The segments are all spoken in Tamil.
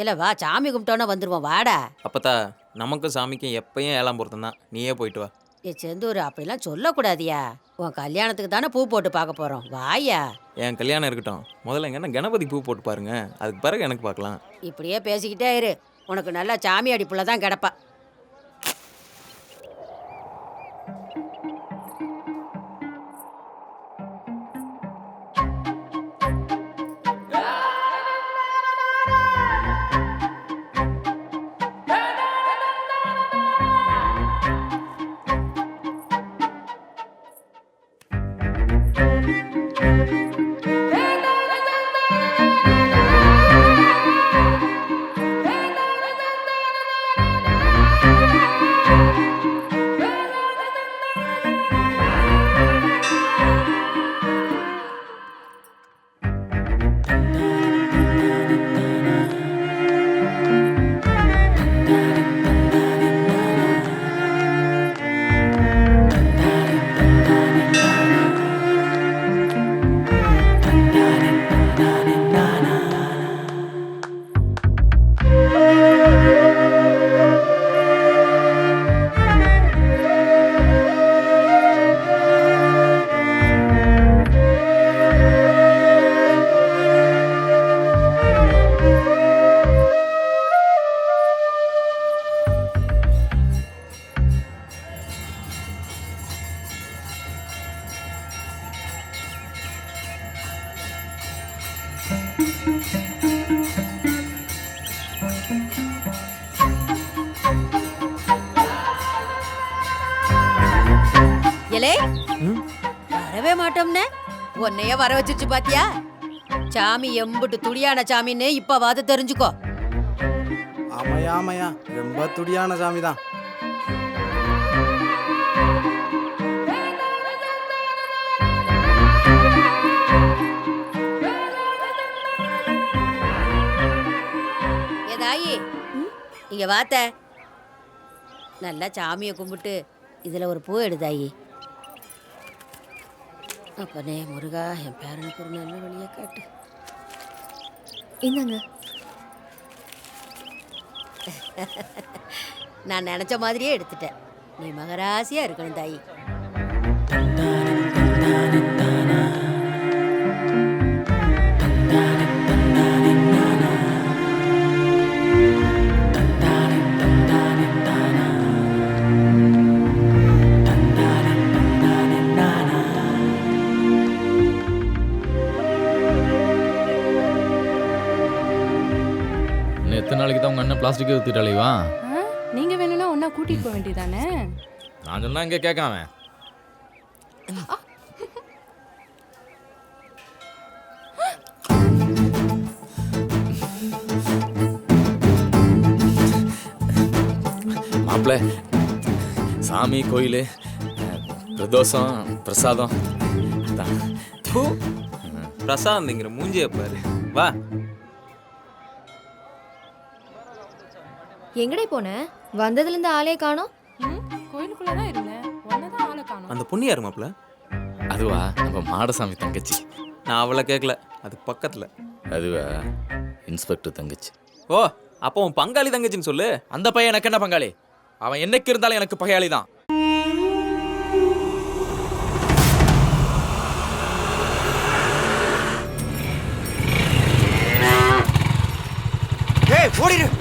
இல்ல வா சாமி கும்பிட்டோன்னே வந்துருவோம் வாடா. அப்பத்தா நமக்கும் சாமிக்கும் எப்பயும் ஏழாம் பொருத்தம் தான் நீயே போயிட்டு வா. ஏ செந்தூர் அப்படிலாம் சொல்லக்கூடாதியா? உன் கல்யாணத்துக்கு தானே பூ போட்டு பார்க்க போறோம். வாயா. என் கல்யாணம் இருக்கட்டும். முதல்ல எங்கன்னா கணபதி பூ போட்டு பாருங்க. அதுக்கு பிறகு எனக்கு பார்க்கலாம். இப்படியே பேசிக்கிட்டே இரு. உனக்கு நல்லா சாமி அடிப்புல தான் கிடப்பா. ம்? வரவே மாட்டோம்னே. உன்னைய வர வச்சிருச்சு பாத்தியா? சாமி எம்புட்டு துடியான சாமின்னு இப்பவாது தெரிஞ்சுக்கோ. ஆமாயா ஆமாயா ரொம்ப துடியான சாமி தான் இங்க வாத்த நல்லா சாமியை கும்பிட்டு இதுல ஒரு பூ எடுதாயி அப்பனே முருகா என் பேரனுக்கு ஒரு நல்ல வழியை காட்டு. இந்தாங்க நான் நினைச்ச மாதிரியே எடுத்துட்டேன். நீ மகராசியா இருக்கணும் தாயி. பிளாஸ்டிக்கே ஊற்றிட்டாலேவா ஆ, நீங்க வேணும்னா ஒன்னா கூட்டிட்டு போக வேண்டியதானே? நான் சொன்னா இங்கே கேட்காம. மாப்பிள்ள சாமி கோயில் பிரதோஷம் பிரசாதம். அதான் பூ பிரசாந்த்ங்கிற மூஞ்சிய பாரு. வா. எங்கடே போன? வந்ததுல இருந்து ஆளே காணோம். ம், கோயிலுக்குள்ளதான் இருந்தேன். ஒன்னதான் ஆளை காணும். அந்த பொண்ணு யாரு மாப்பிள அதுவா நம்ம மாடசாமி தங்கச்சி. நான் அவளை கேட்கல. அதுக்கு பக்கத்துல. அதுவா இன்ஸ்பெக்டர் தங்கச்சி. ஓ அப்போ உன் பங்காளி தங்கச்சின்னு சொல்லு. அந்த பையன் எனக்கு என்ன பங்காளி? அவன் என்னைக்கு இருந்தாலும் எனக்கு பகையாளி தான். ஏய் ஓடிடு.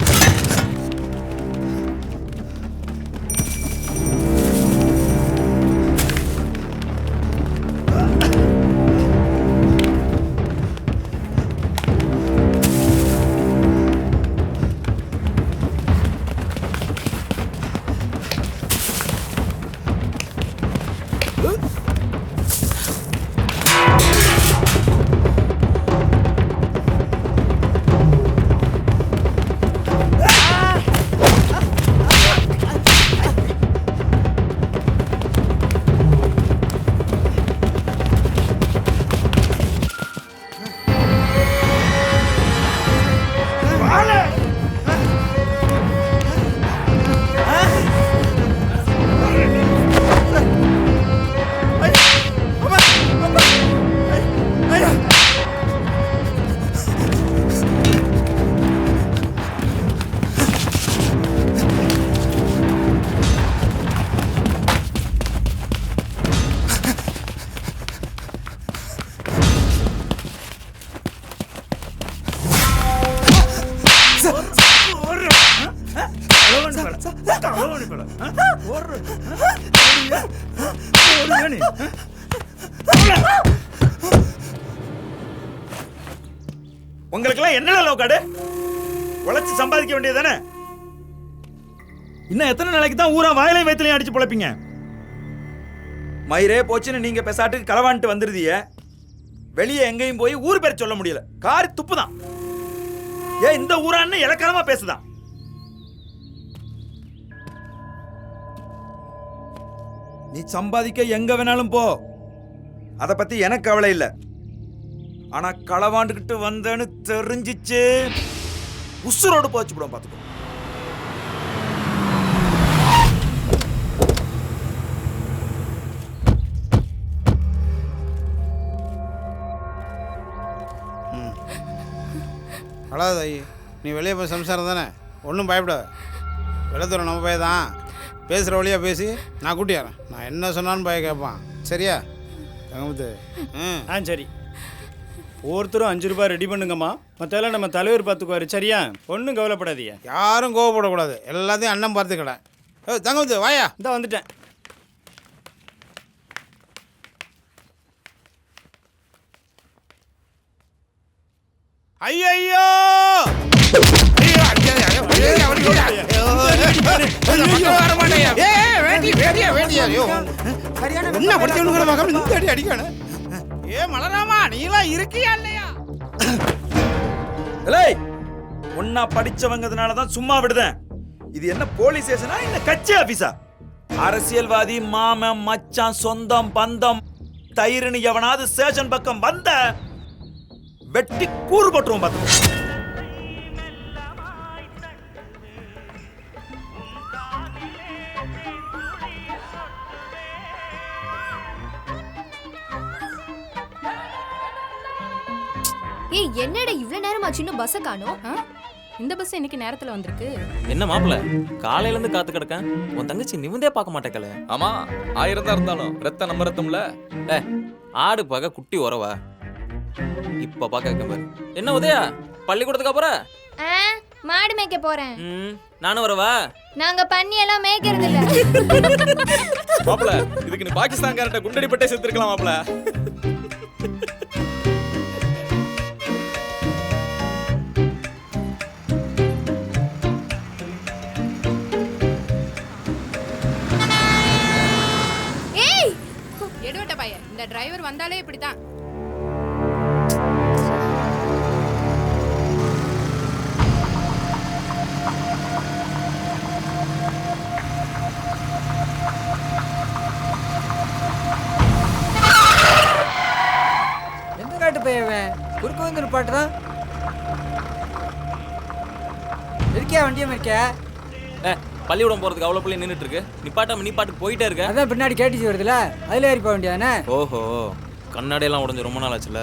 உங்களுக்கெல்லாம் என்னடா லோக்காடு உழைச்சு சம்பாதிக்க வேண்டியதானே இன்னும் எத்தனை நாளைக்கு தான் ஊரா வாயிலையும் வயிற்றுலையும் அடிச்சு பிழைப்பீங்க? மயிரே போச்சுன்னு நீங்க பெசாட்டுக்கு களவான்ட்டு வந்துருதிய வெளியே எங்கேயும் போய் ஊர் பேர் சொல்ல முடியல. கார் துப்பு தான் ஏன் இந்த ஊரான்னு இலக்கணமா பேசுதான். நீ சம்பாதிக்க எங்க வேணாலும் போ. அத பத்தி எனக்கு கவலை இல்லை. ஆனா களவாண்டுகிட்டு வந்தேன்னு தெரிஞ்சிச்சு. உசுரோடு போச்சு கூட பாத்துக்கோ அழாத நீ வெளியே போய் சம்சாரம் தானே ஒன்றும் பயப்பட வெள்ளத்தூரம் நம்ம போய் தான். பேசுகிற வழியாக பேசி நான் கூட்டியாரேன் நான் என்ன சொன்னாலும் பையன் கேட்பான். சரியா? தங்கமுத்து. ம். ஆ சரி. ஒவ்வொருத்தரும் அஞ்சு ரூபாய் ரெடி பண்ணுங்கம்மா. மற்றெல்லாம் நம்ம தலைவர் பார்த்துக்குவாரு. சரியா? ஒன்றும் கவலைப்படாதீங்க. யாரும் கோவப்படக்கூடாது. எல்லாத்தையும் அண்ணன் பார்த்துக்கடா ஏ தங்கமுத்து வாயா. இந்த வந்துட்டேன். ஐயோ என்ன படிச்சவனுங்கிற மகன் இந்த அடி அடிக்கணும் ஏ மலராமா நீலாம் இருக்கியா இல்லையா ஏய் ஒன்னா படிச்சவங்கிறதுனால தான் சும்மா விடுதேன். இது என்ன போலீஸ் ஸ்டேஷனா இல்ல கட்சி ஆபீஸா அரசியல்வாதி மாமன் மச்சான் சொந்தம் பந்தம் தயிர்னு எவனாவது ஸ்டேஷன் பக்கம் வந்த வெட்டி கூறு போட்டுருவோம் பார்த்து ஏய் என்னடா இவ்வளவு நேரமா சின்ன பஸ்ஸை காணோம்? இந்த பஸ் இன்னைக்கு நேரத்துல வந்திருக்கு. என்ன மாப்பிள? காலையில இருந்து காத்து கிடக்கேன். உன் தங்கச்சி நிமிந்தே பார்க்க மாட்டேக்கல. ஆமா ஆயிரம் தான் இருந்தாலும் ரத்த நம்ம ரத்தம்ல ஏ ஆடு பார்க்க குட்டி உறவா. இப்ப பார்க்க பாரு. என்ன உதயா? பள்ளிக்கூடத்துக்கு அப்புறம் மாடு மேய்க்க போறேன். நானும் வரவா? நாங்க பண்ணி எல்லாம் மேய்க்கிறது இல்ல. மாப்பிள இதுக்கு நீ பாகிஸ்தான்காரட்ட குண்டடி பட்டே செத்துருக்கலாம் மாப்பிள. டிரைவர் வந்தாலே இப்படிதான் எந்த காட்டு பையவன் குறுக்க வந்து நிப்பாட்டுறான். இருக்கியா வண்டியம் இருக்கியா பள்ளிக்கூடம் போறதுக்கு அவ்வளோ பிள்ளை நின்றுட்டு இருக்கு நிப்பாட்டாம நீ பாட்டுக்கு போயிட்டே இருக்க. அதான் பின்னாடி கேட்டுச்சு வருதுல அதுல ஏறி போக வேண்டியதானே? ஓஹோ. கண்ணாடியெல்லாம் உடஞ்சு ரொம்ப நாள் ஆச்சுல.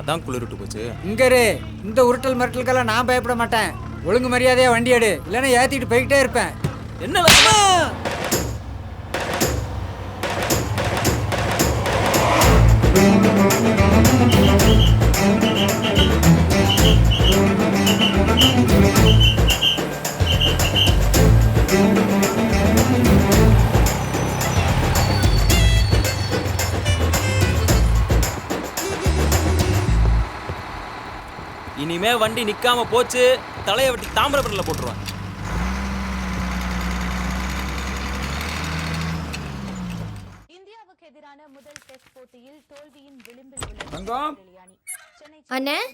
அதான் குளிர்ட்டு போச்சு. இங்க இரு. இந்த உருட்டல் மிரட்டலுக்கெல்லாம் நான் பயப்பட மாட்டேன். ஒழுங்கு மரியாதையா வண்டி எடு. இல்லைன்னா ஏத்திட்டு போய்கிட்டே இருப்பேன். என்ன லட்சுமா? இனிமே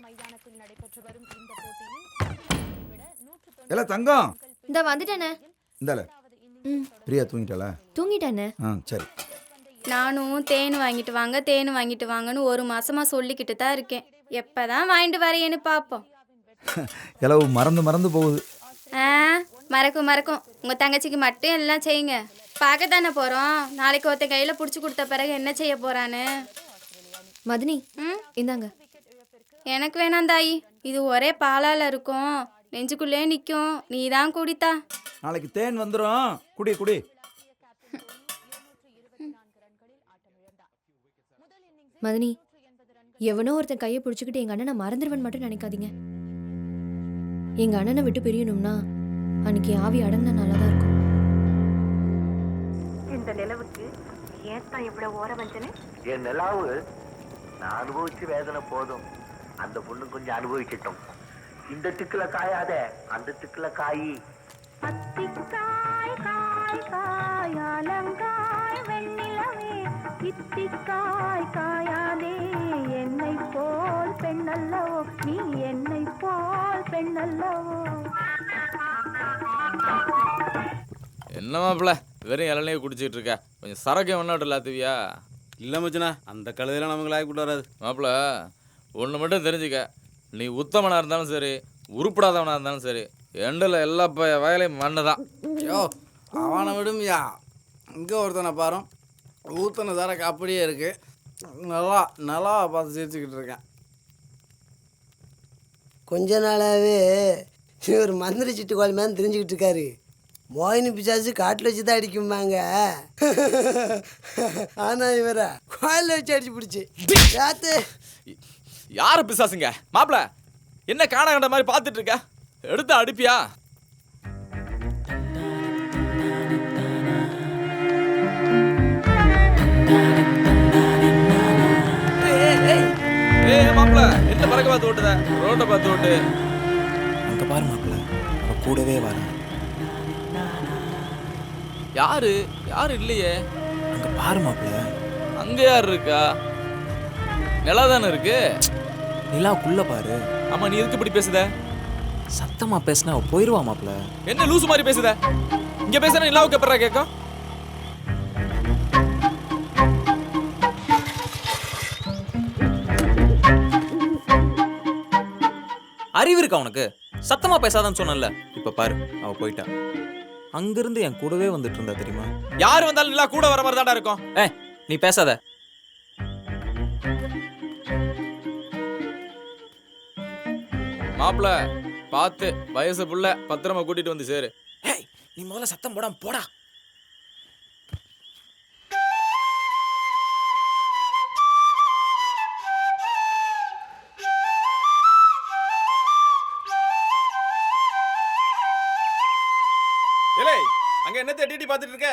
மைதானத்தில் நடைபெற்று வரும் இந்த போட்டியில் விட நூற்று இல்ல தங்கம். இந்த வந்துட்டேனே. இந்தால பிரியா தூங்கிட்டாளா? தூங்கிட்டேனே. ஆ சரி. நானும் தேன் வாங்கிட்டு வாங்க தேன் வாங்கிட்டு வாங்கன்னு ஒரு மாசமா சொல்லிக்கிட்டு தான் இருக்கேன். எப்பதான் வாங்கிட்டு வரேன்னு பார்ப்போம் இளவு மறந்து மறந்து போகுது. ஆ மறக்கும் மறக்கும். உங்க தங்கச்சிக்கு மட்டும் எல்லாம் செய்யுங்க. பார்க்க தானே போறோம். நாளைக்கு ஒருத்த கையில புடிச்சு கொடுத்த பிறகு என்ன செய்ய போறான்னு. மதினி ம்? இந்தாங்க. எனக்கு வேணாம் தாயி. இது ஒரே பாலால இருக்கும். நெஞ்சுக்குள்ளே நிற்கும் நீ தான் குடித்தா. நாளைக்கு தேன் வந்துடும் குடி குடி. மதினி எவனோ ஒருத்தன் கையை பிடிச்சிக்கிட்டு எங்க அண்ணனை மறந்துடுவேன் மட்டும் நினைக்காதீங்க. எங்க அண்ணனை விட்டு பிரியணும்னா அன்னைக்கு ஆவி அடங்கின நல்லா தான் இருக்கும். இந்த நிலவுக்கு ஏன் தான் இவ்வளவு ஓர வஞ்சனை? என் நிலாவு நான் அனுபவிச்சு வேதனை போதும். அந்த பொண்ணு கொஞ்சம் அனுபவிக்கட்டும். இந்த திக்குல காயாத அந்த திக்குல காயி. அத்திக்காய் காய் காய் அலங்காய் வெண்ணிலவே. இத்திக்காய் போல் பெண்ணல்லவோ நீ என்னை போல் பெண்ணல்லவோ. என்ன மாப்பிள வெறும் இளநியே குடிச்சிட்டு இருக்க. கொஞ்சம் சரக்கு ஒன்றும் இல்லாத்துவியா இல்லை மச்சனா அந்த கழுதையெல்லாம் நமக்கு லாய்க்கு கூட்டு வராது. மாப்பிள ஒன்று மட்டும் தெரிஞ்சுக்க. நீ உத்தமனாக இருந்தாலும் சரி உருப்படாதவனாக இருந்தாலும் சரி எண்டில் எல்லா ப வயலையும் மண்ணு தான் யோ அவனை விடுமையா. இங்கே ஒருத்தனை பாரு ஊத்தனை சரக்கு அப்படியே இருக்கு. நல்லா நல்லா பார்த்து சிரிச்சுக்கிட்டு இருக்கேன். கொஞ்ச நாளாவே இவர் மந்திரி சிட்டு கோல் மேலே தெரிஞ்சுக்கிட்டு இருக்காரு. மோகினி பிசாசு காட்டில் வச்சு தான் அடிக்கும்பாங்க. ஆனால் இவரை கோயிலில் வச்சு அடிச்சு பிடிச்சி. யாத்து? யார் பிசாசுங்க? மாப்பிள என்ன காண கண்ட மாதிரி பார்த்துட்டு இருக்க? எடுத்து அடிப்பியா? பறக்க பார்த்து ஓட்டுத. ரோட்டை பார்த்து ஓட்டு. அங்க பாரு மாப்பிள்ள. அவ கூடவே வரேன் யாரு? யாரு இல்லையே? அங்க பாரு மாப்பிள்ள. அங்க யார் இருக்கா? நிலா தானே இருக்கு? நிலாவுக்குள்ள பாரு. ஆமா நீ எதுக்கு இப்படி பேசுத? சத்தமா பேசினா அவ போயிருவா மாப்பிள்ள. என்ன லூசு மாதிரி பேசுத? இங்க பேசுற நிலாவுக்கு எப்பறா கேட்கும் அறிவு இருக்கா உனக்கு? சத்தமா பேசாதன்னு சொன்னல இப்ப பாரு அவ போயிட்டா. அங்கிருந்து என் கூடவே வந்துட்டு இருந்தா தெரியுமா? யார் வந்தாலும் நிலா கூட வர மாதிரி இருக்கும். ஏ நீ பேசாத. மாப்பிள பார்த்து வயசு புள்ள பத்திரமா கூட்டிட்டு வந்து சேரு. ஏய் நீ முதல்ல சத்தம் போடாம போடா. ஏலே அங்க என்ன தேடி பார்த்துட்டு இருக்க?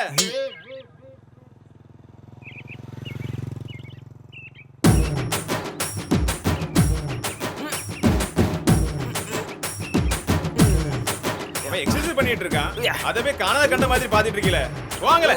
எக்ஸசைஸ் பண்ணிட்டு இருக்கான். அதவே காணாத கண்ட மாதிரி பாத்துட்டு இருக்கீல. வாங்கல